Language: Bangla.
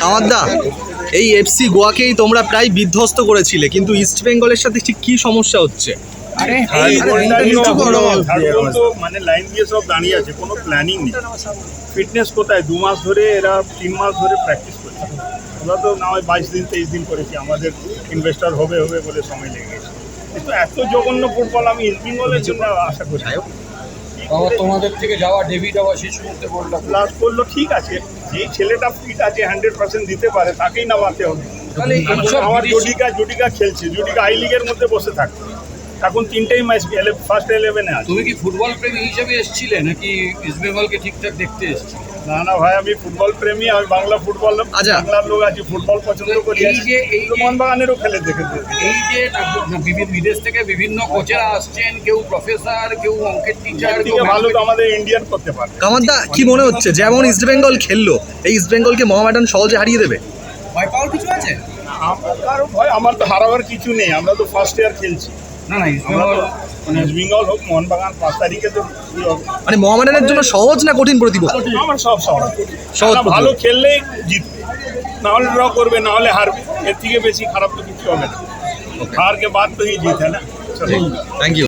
কামাদ্দা এই এফসি গোয়াকেই তোমরা প্রায় বিধ্বস্ত করেছিলে কিন্তু ইস্ট বেঙ্গলের সাথে ঠিক কি সমস্যা হচ্ছে? আরে মানে লাইন দিয়ে সব দাঁড়িয়ে আছে কোনো প্ল্যানিং নেই। ফিটনেস কোথায়? দু মাস ধরে এরা তিন মাস ধরে প্র্যাকটিস করছে। আমরা তো না হয় বাইশ দিন তেইশ দিন করেছি আমাদের ইনভেস্টার হবে হবে বলে সময় লেগে গেছে। কিন্তু এত জঘন্য ফুটবল আমি ইস্ট বেঙ্গলের জন্য আশা করি বাবা তোমাদের থেকে যাওয়া ডেভিড আবার শেষ মুহূর্তে বলটা প্লাস করল ঠিক আছে যেই ছেলেটা ফিট আছে হান্ড্রেড পার্সেন্ট দিতে পারে তাকেই নামাতে হবে। তাহলে আমার জুডিকা জুডিকা খেলছে জুডিকা আই লিগের মধ্যে বসে থাকছে এখন তিনটেই ম্যাচ ফার্স্ট ইলেভেনে আছে। তুমি কি ফুটবল প্রেমী হিসেবে এসেছিলে নাকি ইস্ট বেঙ্গলকে ঠিকঠাক দেখতে এসেছিলে? না না ভাই আমি ফুটবল প্রেমী আমি বাংলা ফুটবল আচ্ছা। বাংলার লোক আছি ফুটবল পছন্দ করি এই যে- এই মোহনবাগানেরও খেলে দেখেছে। এই যে না, বিভি- বিদেশ থেকে বিভিন্ন কোচেরা আসছেন কেউ প্রফেসর কেউ অঙ্কের টিচার থেকে ভালো তো আমাদের ইন্ডিয়ান করতে পারে। কামাদ্দা কি মনে হচ্ছে যেমন ইস্ট বেঙ্গল খেললো এই ইস্ট বেঙ্গলকে মোহামেডান সহজে হারিয়ে দেবে? ভয় পাওয়ার কিছু আছে? আমার তো হারাবার কিছু নেই আমরা তো ফার্স্ট ইয়ার খেলছি। মানে হোক মোহনবাগান পাঁচ তারিখে তো ইয়ে মানে মহামানের জন্য সহজ না কঠিন প্রতিপক্ষ সব সহজ। ভালো খেললেই জিতবে। না হলে ড্র করবে না হলে হারবে। এর থেকে বেশি খারাপ তো কিছু হবে না। হারকে বাদ তো হি জিত হ্যাঁ না। Thank you